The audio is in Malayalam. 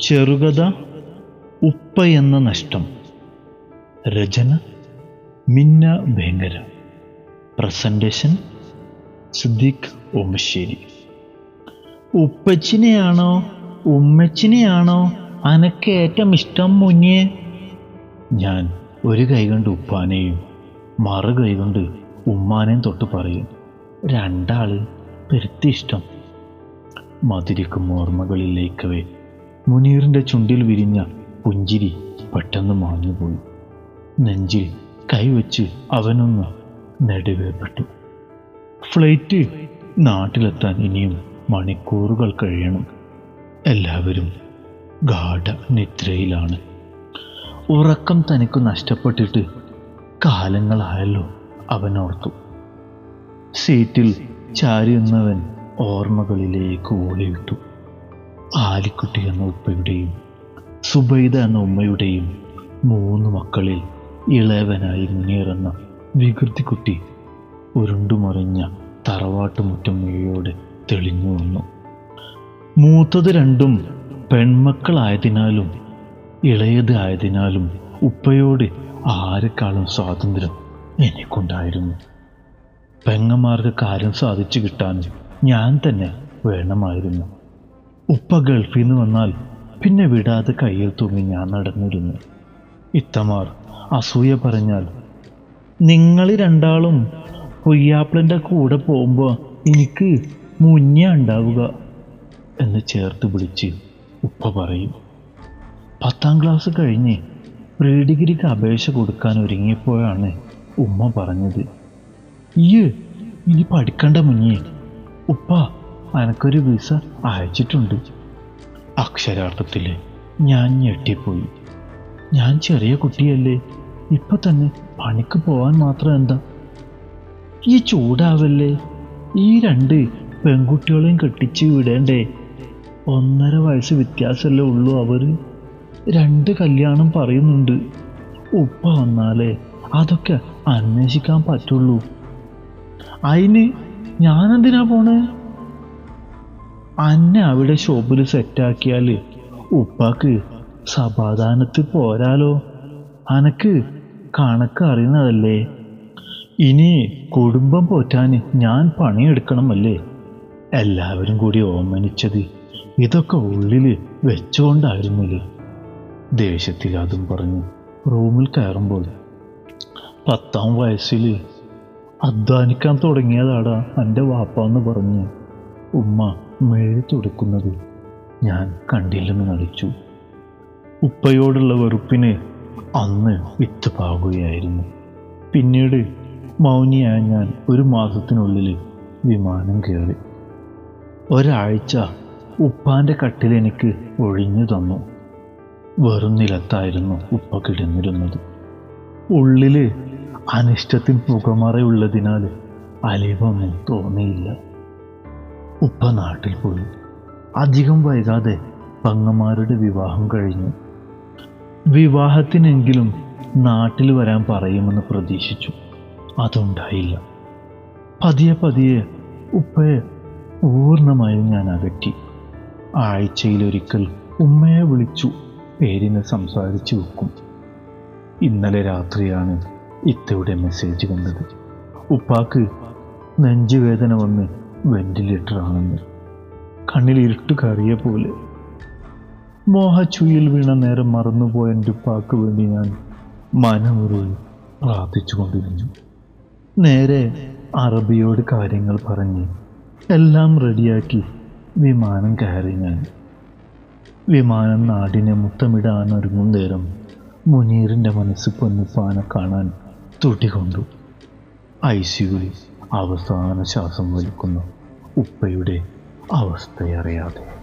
ചെറുകഥ ഉപ്പ എന്ന നഷ്ടം. രചന മിന്ന ഭയങ്കര പ്രസന്റേഷൻ സിദ്ദീഖ് ഓമശ്ശേരി. ഉപ്പച്ചിനെയാണോ ഉമ്മച്ചിനെയാണോ അനക്ക് ഏറ്റവും ഇഷ്ടം മുന്നേ? ഞാൻ ഒരു കൈ കൊണ്ട് ഉപ്പാനെയും മറു കൈ കൊണ്ട് ഉമ്മാനെയും തൊട്ട് പറയും രണ്ടാൾ പെരുത്തി ഇഷ്ടം. മധുരിക്കും ഓർമ്മകളിലേക്കവേ മുനീറിന്റെ ചുണ്ടിൽ വിരിഞ്ഞ പുഞ്ചിരി പെട്ടെന്ന് മാഞ്ഞുപോയി നെഞ്ചിൽ കൈവച്ച് അവനൊന്ന് നെടുവേർപ്പെട്ടു. ഫ്ലൈറ്റ് നാട്ടിലെത്താൻ ഇനിയും മണിക്കൂറുകൾ കഴിയണം. എല്ലാവരും ഗാഠ നിദ്രയിലാണ് ഉറക്കം തനിക്ക് നഷ്ടപ്പെട്ടിട്ട് കാലങ്ങളായല്ലോ അവനോർത്തു. സീറ്റിൽ ചാരിയുന്നവൻ ഓർമ്മകളിലേക്ക് ഓളിയിട്ടു ആലിക്കുട്ടി എന്ന ഉപ്പയുടെയും സുബൈദ എന്ന ഉമ്മയുടെയും മൂന്ന് മക്കളിൽ ഇളയവനായി മുന്നേറുന്ന വികൃതിക്കുട്ടി ഉരുണ്ടുമറിഞ്ഞ തറവാട്ടുമുറ്റം മുഴിയോടെ തെളിഞ്ഞു വന്നു. മൂത്തത് രണ്ടും പെൺമക്കളായതിനാലും ഇളയത് ആയതിനാലും ഉപ്പയോട് ആരെക്കാളും സ്വാതന്ത്ര്യം എനിക്കുണ്ടായിരുന്നു. പെങ്ങന്മാർക്ക് കാര്യം സാധിച്ചു കിട്ടാൻ ഞാൻ തന്നെ വേണമായിരുന്നു. ഉപ്പ ഗൾഫിൽ നിന്ന് വന്നാൽ പിന്നെ വിടാതെ കയ്യിൽ തൂങ്ങി ഞാൻ നടന്നിരുന്നു. ഇത്തമാർ അസൂയ പറഞ്ഞാൽ നിങ്ങൾ രണ്ടാളും കൊയ്യാപ്പിളന്റെ കൂടെ പോകുമ്പോൾ എനിക്ക് മുഞ്ഞ ഉണ്ടാവുക എന്ന് ചേർത്ത് വിളിച്ച് ഉപ്പ പറയും. പത്താം ക്ലാസ് കഴിഞ്ഞ് പ്രീ ഡിഗ്രിക്ക് അപേക്ഷ കൊടുക്കാൻ ഒരുങ്ങിയപ്പോഴാണ് ഉമ്മ പറഞ്ഞത് ഈ ഇനി പഠിക്കണ്ട മുന്നേ ഉപ്പ അനക്കൊരു വിസ അയച്ചിട്ടുണ്ട്. അക്ഷരാർത്ഥത്തിൽ ഞാൻ ഞെട്ടിപ്പോയി. ഞാൻ ചെറിയ കുട്ടിയല്ലേ ഇപ്പൊ തന്നെ പണിക്ക് പോവാൻ മാത്രം എന്താ? ഈ ചൂടാവല്ലേ ഈ രണ്ട് പെൺകുട്ടികളെയും കെട്ടിച്ച് വിടേണ്ടേ? ഒന്നര വയസ്സ് വ്യത്യാസമല്ലേ ഉള്ളൂ അവർ രണ്ട് കല്യാണം പറയുന്നുണ്ട്. ഉപ്പ വന്നാലേ അതൊക്കെ അന്വേഷിക്കാൻ പറ്റുള്ളൂ. അതിന് ഞാനെന്തിനാ പോണേ? അന്നെ അവിടെ ഷോപ്പിൽ സെറ്റാക്കിയാൽ ഉപ്പാക്ക് സമാധാനത്തിൽ പോരാലോ. അനക്ക് കണക്ക് അറിയുന്നതല്ലേ? ഇനി കുടുംബം പോറ്റാൻ ഞാൻ പണിയെടുക്കണമല്ലേ? എല്ലാവരും കൂടി ഓമനിച്ചത് ഇതൊക്കെ ഉള്ളിൽ വെച്ചുകൊണ്ടായിരുന്നില്ലേ ദേഷ്യത്തിൽ അതും പറഞ്ഞു റൂമിൽ കയറുമ്പോൾ. പത്താം വയസ്സിൽ അധ്വാനിക്കാൻ തുടങ്ങിയതാടാ എന്റെ വാപ്പാന്ന് പറഞ്ഞു. ഉമ്മ മേഴി തുടക്കുന്നത് ഞാൻ കണ്ടില്ലെന്ന് നടിച്ചു ഉപ്പയോടുള്ള വെറുപ്പിന് അന്ന് വിത്ത് പാകുകയായിരുന്നു പിന്നീട് മൗനിയായ ഞാൻ ഒരു മാസത്തിനുള്ളിൽ വിമാനം കയറി. ഒരാഴ്ച ഉപ്പാന്റെ കട്ടിലെനിക്ക് ഒഴിഞ്ഞു തന്നു. വെറും നിലത്തായിരുന്നു ഉപ്പ കിടന്നിരുന്നത്. ഉള്ളിൽ അനിഷ്ടത്തിൽ പുകമറയുള്ളതിനാൽ അലിവൊന്നും തോന്നിയില്ല. ഉപ്പ നാട്ടിൽ പോയി. അധികം വൈകാതെ പങ്ങന്മാരുടെ വിവാഹം കഴിഞ്ഞു. വിവാഹത്തിനെങ്കിലും നാട്ടിൽ വരാൻ പറയുമെന്ന് പ്രതീക്ഷിച്ചു. അതുണ്ടായില്ല. പതിയെ പതിയെ ഉപ്പയെ പൂർണമായും ഞാൻ അകറ്റി. ആഴ്ചയിലൊരിക്കൽ ഉമ്മയെ വിളിച്ചു പേരിനെ സംസാരിച്ചു വെക്കും. ഇന്നലെ രാത്രിയാണ് ഇത്തയുടെ മെസ്സേജ് വന്നത്. ഉപ്പാക്ക് നെഞ്ചുവേദന വന്ന് വെന്റിലേറ്റർ ആണെന്ന് കണ്ണിൽ ഇരുട്ട് കറിയ പോലെ. മോഹച്ചുയിൽ വീണ നേരം മറന്നുപോയ എന്റെ ഉപ്പാക്ക് വേണ്ടി ഞാൻ മനമുറി പ്രാർത്ഥിച്ചു കൊണ്ടിരുന്നു. നേരെ അറബിയോട് കാര്യങ്ങൾ പറഞ്ഞ് എല്ലാം റെഡിയാക്കി വിമാനം കയറി ഞാൻ. വിമാനം നാടിനെ മുത്തമിടാൻ ഒരുങ്ങും നേരം മുനീറിന്റെ മനസ്സ് പൊന്നുപ്പാനെ കാണാൻ തുടികൊണ്ടു ഐ സിയുവിൽ അവസാന ശ്വാസം വലിക്കുന്ന. ഉപ്പയുടെ അവസ്ഥയറിയാതെ